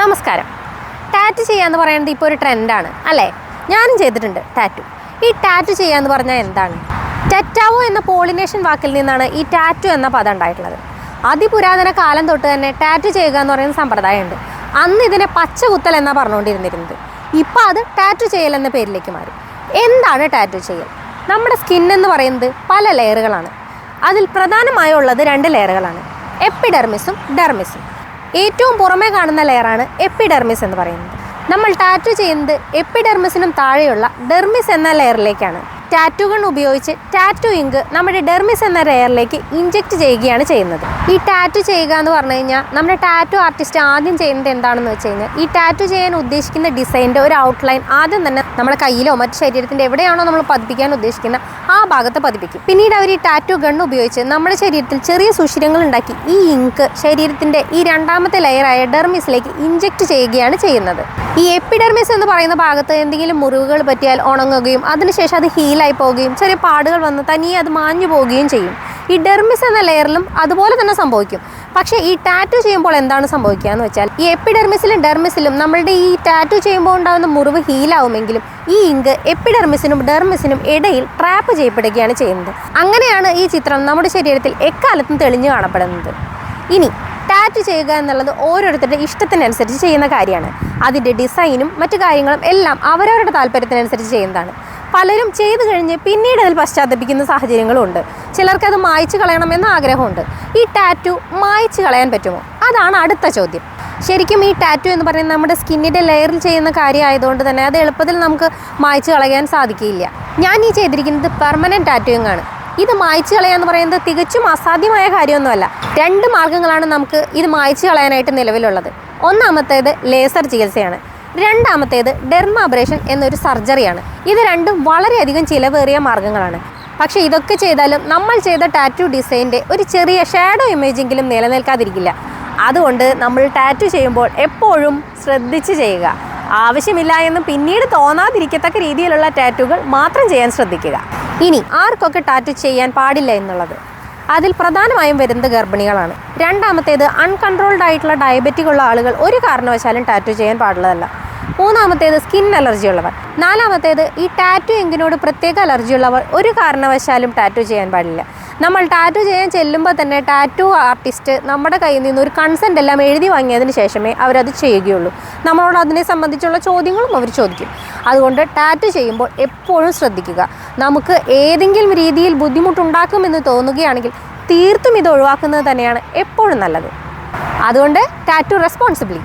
നമസ്കാരം. ടാറ്റു ചെയ്യാന്ന് പറയുന്നത് ഇപ്പോൾ ഒരു ട്രെൻഡാണ് അല്ലേ? ഞാനും ചെയ്തിട്ടുണ്ട് ടാറ്റു. ഈ ടാറ്റു ചെയ്യാന്ന് പറഞ്ഞാൽ എന്താണ്? ടെറ്റാവോ എന്ന പോളിനേഷൻ വാക്കിൽ നിന്നാണ് ഈ ടാറ്റു എന്ന പദം ഉണ്ടായിട്ടുള്ളത്. അതിപുരാതന കാലം തൊട്ട് തന്നെ ടാറ്റു ചെയ്യുക എന്ന് പറയുന്ന സമ്പ്രദായമുണ്ട്. അന്ന് ഇതിനെ പച്ച കുത്തൽ എന്നാണ് പറഞ്ഞുകൊണ്ടിരുന്നിരുന്നത്. ഇപ്പോൾ അത് ടാറ്റു ചെയ്യൽ എന്ന പേരിലേക്ക് മാറി. എന്താണ് ടാറ്റു ചെയ്യൽ? നമ്മുടെ സ്കിൻ എന്ന് പറയുന്നത് പല ലെയറുകളാണ്. അതിൽ പ്രധാനമായുള്ളത് രണ്ട് ലെയറുകളാണ്. എപ്പിഡെർമിസും ഡെർമിസും. ഏറ്റവും പുറമേ കാണുന്ന ലെയറാണ് എപ്പിഡെർമിസ് എന്ന് പറയുന്നത്. നമ്മൾ ടാറ്റു ചെയ്യുന്നത് എപ്പിഡെർമിസിനും താഴെയുള്ള ഡെർമിസ് എന്ന ലെയറിലേക്കാണ്. ടാറ്റു ഗൺ ഉപയോഗിച്ച് ടാറ്റു ഇങ്ക് നമ്മുടെ ഡെർമിസ് എന്ന റെയറിലേക്ക് ഇഞ്ചെക്ട് ചെയ്യുകയാണ് ചെയ്യുന്നത്. ഈ ടാറ്റു ചെയ്യുക എന്ന് പറഞ്ഞു കഴിഞ്ഞാൽ നമ്മുടെ ടാറ്റു ആർട്ടിസ്റ്റ് ആദ്യം ചെയ്യുന്നത് എന്താണെന്ന് വെച്ച് കഴിഞ്ഞാൽ ഈ ടാറ്റു ചെയ്യാൻ ഉദ്ദേശിക്കുന്ന ഡിസൈന്റെ ഒരു ഔട്ട്ലൈൻ ആദ്യം തന്നെ നമ്മുടെ കയ്യിലോ മറ്റു ശരീരത്തിന്റെ എവിടെയാണോ നമ്മൾ പതിപ്പിക്കാൻ ഉദ്ദേശിക്കുന്ന ആ ഭാഗത്ത് പതിപ്പിക്കും. പിന്നീട് അവർ ഈ ടാറ്റു ഗൺ ഉപയോഗിച്ച് നമ്മുടെ ശരീരത്തിൽ ചെറിയ സുഷിരങ്ങൾ ഉണ്ടാക്കി ഈ ഇങ്ക് ശരീരത്തിന്റെ ഈ രണ്ടാമത്തെ ലെയറായ ഡെർമിസിലേക്ക് ഇഞ്ചെക്ട് ചെയ്യുകയാണ് ചെയ്യുന്നത്. ഈ എപ്പിഡെർമിസ് എന്ന് പറയുന്ന ഭാഗത്ത് എന്തെങ്കിലും മുറിവുകൾ പറ്റിയാൽ ഉണങ്ങുകയും അതിനുശേഷം അത് ഹീലായി പോവുകയും ചെറിയ പാടുകൾ വന്ന് തനിയെ അത് മാഞ്ഞു പോവുകയും ചെയ്യും. ഈ ഡെർമിസ് എന്ന ലെയറിലും അതുപോലെ തന്നെ സംഭവിക്കും. പക്ഷേ ഈ ടാറ്റു ചെയ്യുമ്പോൾ എന്താണ് സംഭവിക്കുക എന്ന് വെച്ചാൽ ഈ എപ്പിഡെർമിസിലും ഡെർമിസിലും നമ്മളുടെ ഈ ടാറ്റു ചെയ്യുമ്പോൾ ഉണ്ടാകുന്ന മുറിവ് ഹീലാവുമെങ്കിലും ഈ ഇങ്ക് എപ്പിഡെർമിസിനും ഡെർമിസിനും ഇടയിൽ ട്രാപ്പ് ചെയ്യപ്പെടുകയാണ് ചെയ്യുന്നത്. അങ്ങനെയാണ് ഈ ചിത്രം നമ്മുടെ ശരീരത്തിൽ എക്കാലത്തും തെളിഞ്ഞു കാണപ്പെടുന്നത്. ഇനി ടാറ്റു ചെയ്യുക എന്നുള്ളത് ഓരോരുത്തരുടെ ഇഷ്ടത്തിനനുസരിച്ച് ചെയ്യുന്ന കാര്യമാണ്. അതിന്റെ ഡിസൈനും മറ്റു കാര്യങ്ങളും എല്ലാം അവരവരുടെ താല്പര്യത്തിനനുസരിച്ച് ചെയ്യുന്നതാണ്. പലരും ചെയ്തു കഴിഞ്ഞ് പിന്നീട് അതിൽ പശ്ചാത്തപിക്കുന്ന സാഹചര്യങ്ങളുണ്ട് അത് മായ്ച്ചു കളയണമെന്ന ആഗ്രഹമുണ്ട്. ഈ ടാറ്റു മായ്ച്ചു കളയാൻ പറ്റുമോ? അതാണ് അടുത്ത ചോദ്യം. ശരിക്കും ഈ ടാറ്റു എന്ന് പറയുന്നത് നമ്മുടെ സ്കിന്നിന്റെ ലെയറിൽ ചെയ്യുന്ന കാര്യമായതുകൊണ്ട് തന്നെ അത് എളുപ്പത്തിൽ നമുക്ക് മായ്ച്ചു കളയാൻ സാധിക്കില്ല. ഞാൻ ഈ ചെയ്തിരിക്കുന്നത് പെർമനന്റ് ടാറ്റൂയിങ് ആണ്. ഇത് മായ്ച്ചു കളയാന്ന് പറയുന്നത് തികച്ചും അസാധ്യമായ കാര്യമൊന്നുമല്ല. രണ്ട് മാർഗങ്ങളാണ് നമുക്ക് ഇത് മായ്ച്ചു കളയാനായിട്ട് നിലവിലുള്ളത്. ഒന്നാമത്തേത് ലേസർ ചികിത്സയാണ്. രണ്ടാമത്തേത് ഡെർമാബ്രേഷൻ എന്നൊരു സർജറിയാണ്. ഇത് രണ്ടും വളരെയധികം ചിലവേറിയ മാർഗങ്ങളാണ്. പക്ഷേ ഇതൊക്കെ ചെയ്താലും നമ്മൾ ചെയ്ത ടാറ്റു ഡിസൈന്റെ ഒരു ചെറിയ ഷാഡോ ഇമേജെങ്കിലും നിലനിൽക്കാതിരിക്കില്ല. അതുകൊണ്ട് നമ്മൾ ടാറ്റു ചെയ്യുമ്പോൾ എപ്പോഴും ശ്രദ്ധിച്ച് ചെയ്യുക. ആവശ്യമില്ല എന്ന് പിന്നീട് തോന്നാതിരിക്കത്തക്ക രീതിയിലുള്ള ടാറ്റുകൾ മാത്രം ചെയ്യാൻ ശ്രദ്ധിക്കുക. ഇനി ആർക്കൊക്കെ ടാറ്റു ചെയ്യാൻ പാടില്ല എന്നുള്ളത്? അതിൽ പ്രധാനമായും വരുന്നത് ഗർഭിണികളാണ്. രണ്ടാമത്തേത് അൺകൺട്രോൾഡ് ആയിട്ടുള്ള ഡയബറ്റിക് ഉള്ള ആളുകൾ ഒരു കാരണവശാലും ടാറ്റു ചെയ്യാൻ പാടുള്ളതല്ല. മൂന്നാമത്തേത് സ്കിൻ അലർജി ഉള്ളവർ. നാലാമത്തേത് ഈ ടാറ്റു എങ്കിനോട് പ്രത്യേക അലർജി ഉള്ളവർ ഒരു കാരണവശാലും ടാറ്റു ചെയ്യാൻ പാടില്ല. നമ്മൾ ടാറ്റു ചെയ്യാൻ ചെല്ലുമ്പോൾ തന്നെ ടാറ്റു ആർട്ടിസ്റ്റ് നമ്മുടെ കയ്യിൽ നിന്ന് ഒരു കൺസെന്റ് എല്ലാം എഴുതി വാങ്ങിയതിന് ശേഷമേ അവരത് ചെയ്യുകയുള്ളൂ. നമ്മളോട് അതിനെ സംബന്ധിച്ചുള്ള ചോദ്യങ്ങളും അവർ ചോദിക്കും. അതുകൊണ്ട് ടാറ്റു ചെയ്യുമ്പോൾ എപ്പോഴും ശ്രദ്ധിക്കുക. നമുക്ക് ഏതെങ്കിലും രീതിയിൽ ബുദ്ധിമുട്ടുണ്ടാക്കുമെന്ന് തോന്നുകയാണെങ്കിൽ തീർത്തും ഇത് ഒഴിവാക്കുന്നത് തന്നെയാണ് എപ്പോഴും നല്ലത്. അതുകൊണ്ട് ടാറ്റു റെസ്പോൺസിബിളി